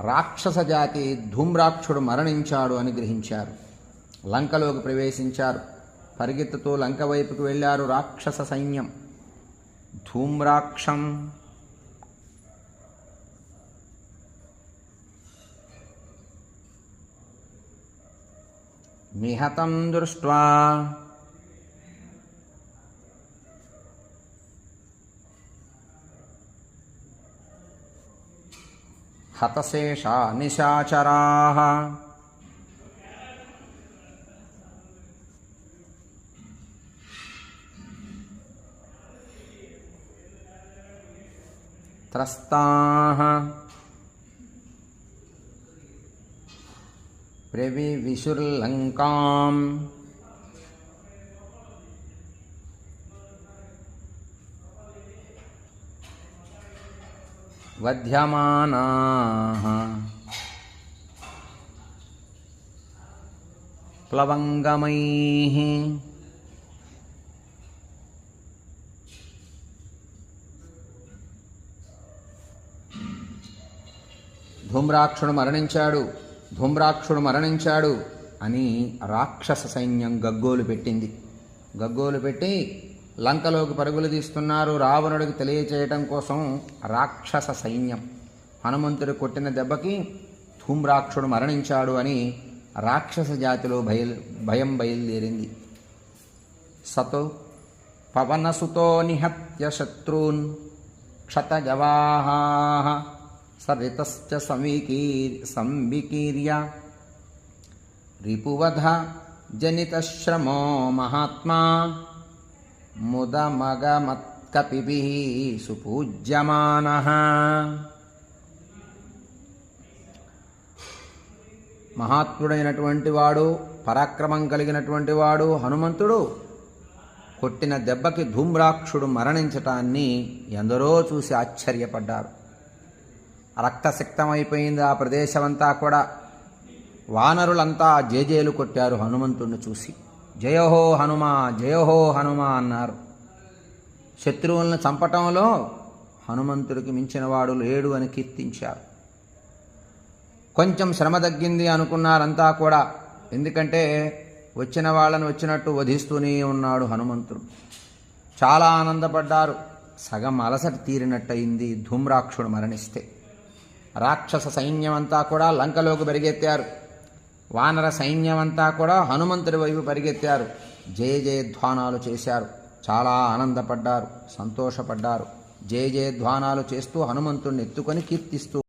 రాక్షస జాతి ధూమ్రాక్షుడు మరణించాడు అని గ్రహించారు. లంకలోకి ప్రవేశించారు. పరిగెత్తుతూ లంక వైపుకు వెళ్ళారు రాక్షస సైన్యం. ధూమ్రాక్షం. నిహతం దృష్ట్వా हतशेषा निशाचराः त्रस्ताः। प्रविविशुर्लङ्काम् వధ్యమానా ప్లవంగమై ధూమ్రాక్షుడు మరణించాడు ధూమ్రాక్షుడు మరణించాడు అని రాక్షస సైన్యం గగ్గోలు పెట్టింది. గగ్గోలు పెట్టి లంకలోకి పరుగులు తీస్తున్నారు. రావణుడికి తెలియచేయటం కోసం రాక్షస సైన్యం. హనుమంతుడు కొట్టిన దెబ్బకి ధూమ్రాక్షుడు మరణించాడు అని రాక్షస జాతిలో బయలు భయం బయలుదేరింది. సతో పవనసుతో నిహత్య శత్రూన్ క్షతజవాహా సరితశ్చ సమీకీ సంవికీర్య రిపువధ జనితశ్రమో మహాత్మా ముదమగమత్కపిభి సుపూజ్యమాన మహాత్ముడైనటువంటి వాడు పరాక్రమం కలిగినటువంటి వాడు హనుమంతుడు కొట్టిన దెబ్బకి ధూమ్రాక్షుడు మరణించటాన్ని ఎందరో చూసి ఆశ్చర్యపడ్డారు. రక్తసిక్తమైపోయింది ఆ ప్రదేశమంతా కూడా. వానరులంతా జేజేలు కొట్టారు హనుమంతుణ్ణి చూసి. జయహో హనుమ జయహో హనుమ అన్నారు. శత్రువులను చంపటంలో హనుమంతుడికి మించినవాడు లేడు అని కీర్తించారు. కొంచెం శ్రమ తగ్గింది అనుకున్నారంతా కూడా. ఎందుకంటే వచ్చిన వాళ్ళని వచ్చినట్టు వధిస్తూనే ఉన్నాడు హనుమంతుడు. చాలా ఆనందపడ్డారు. సగం అలసట తీరినట్టయింది ధూమ్రాక్షుడు మరణిస్తే. రాక్షస సైన్యం అంతా కూడా లంకలోకి పరిగెత్తారు వానర సైన్యం అంతా కూడా హనుమంతుడి వైపు పరిగెత్తారు. జయ జయధ్వానాలు చేశారు. చాలా ఆనందపడ్డారు సంతోషపడ్డారు. జయ జయధ్వానాలు చేస్తూ హనుమంతుడిని ఎత్తుకొని కీర్తిస్తూ